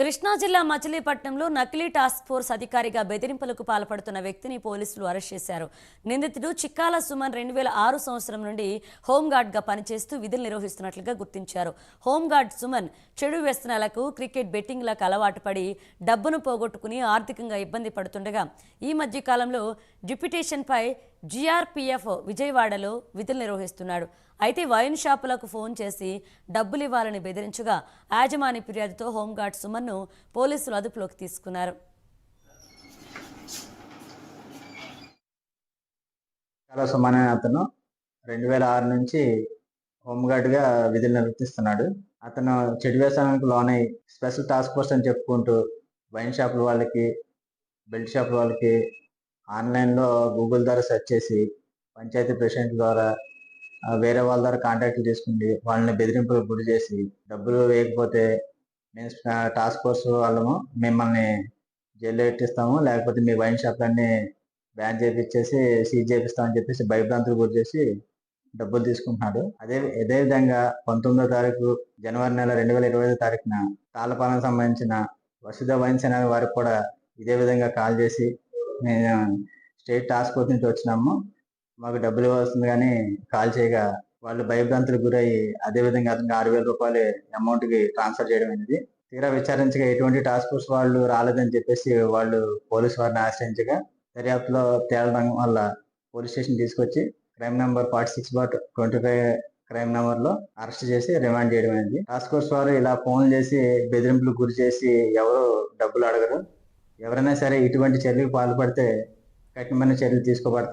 కృష్ణా జిల్లా మచిలీపట్నంలో నకిలీ టాస్క్ ఫోర్స్ అధికారిగా బెదిరింపులకు పాల్పడుతున్న వ్యక్తిని పోలీసులు అరెస్ట్ చేశారు. నిందితుడు చిక్కాల సుమన్ రెండు వేల ఆరు సంవత్సరం నుండి హోంగార్డ్గా పనిచేస్తూ విధులు నిర్వహిస్తున్నట్లుగా గుర్తించారు. హోంగార్డ్ సుమన్ చెడు వ్యసనాలకు క్రికెట్ బెట్టింగ్లకు అలవాటు పడి డబ్బును పోగొట్టుకుని ఆర్థికంగా ఇబ్బంది పడుతుండగా ఈ మధ్యకాలంలో డిప్యుటేషన్పై జీఆర్పీఎఫ్ విజయవాడలో విధులు నిర్వహిస్తున్నాడు. అయితే వైన్ షాపులకు ఫోన్ చేసి డబ్బులు ఇవ్వాలని బెదిరించగా యాజమాని ఫిర్యాదుతో హోంగార్డ్ సుమన్ను పోలీసులు అదుపులోకి తీసుకున్నారు. చాలా సుమన్ అతను రెండు వేల ఆరు నుంచి హోంగార్డ్గా విధులు నిర్వర్తిస్తున్నాడు. అతను చెడు వ్యసనానికి లోనై స్పెషల్ టాస్క్ ఫోర్స్ అని చెప్పుకుంటూ వైన్ షాపుల వాళ్ళకి బెల్ట్ షాపుల వాళ్ళకి ఆన్లైన్లో గూగుల్ ద్వారా సెర్చ్ చేసి పంచాయతీ ప్రెసిడెంట్ ద్వారా వేరే వాళ్ళ ద్వారా కాంటాక్ట్లు తీసుకుని వాళ్ళని బెదిరింపులకు గురి చేసి డబ్బులు వేయకపోతే మేము టాస్క్ ఫోర్స్ వాళ్ళము మిమ్మల్ని జైల్లో పెట్టిస్తాము లేకపోతే మీ వైన్ షాప్లన్నీ బ్యాన్ చేపించేసి సీజ్ చేపిస్తామని చెప్పేసి భయభ్రాంతులు గురి చేసి డబ్బులు తీసుకుంటున్నాడు. అదే అదే విధంగా పంతొమ్మిదో తారీఖు జనవరి నెల రెండు వేల ఇరవై ఐదో తారీఖున తాళపాలకు సంబంధించిన వసుధ వైన్స్ అనే వారికి కూడా ఇదే విధంగా కాల్ చేసి స్టేట్ టాస్క్ ఫోర్స్ నుంచి వచ్చినాము. మాకు డబ్బులు ఇవ్వాల్సింది కానీ కాల్ చేయగా వాళ్ళు భయభ్రాంతులకు గురయ్యి అదే విధంగా అతనికి ఆరు వేల రూపాయలు అమౌంట్కి ట్రాన్స్ఫర్ చేయడం అనేది తీరా విచారించగా ఎటువంటి టాస్క్ ఫోర్స్ వాళ్ళు రాలేదని చెప్పేసి వాళ్ళు పోలీసు వారిని ఆశ్రయించగా దర్యాప్తులో తేలడం వల్ల పోలీస్ స్టేషన్ తీసుకొచ్చి క్రైమ్ నెంబర్ ఫార్టీ సిక్స్ బాట్ ట్వంటీ ఫైవ్ క్రైమ్ నెంబర్లో అరెస్ట్ చేసి రిమాండ్ చేయడం అయింది. టాస్క్ ఫోర్స్ వారు ఇలా ఫోన్ చేసి బెదిరింపులకు గురి చేసి ఎవరు డబ్బులు అడగరు. ఎవరైనా సరే ఇటువంటి చర్యలకు పాల్పడితే కఠినమైన చర్యలు తీసుకోబడతాయి.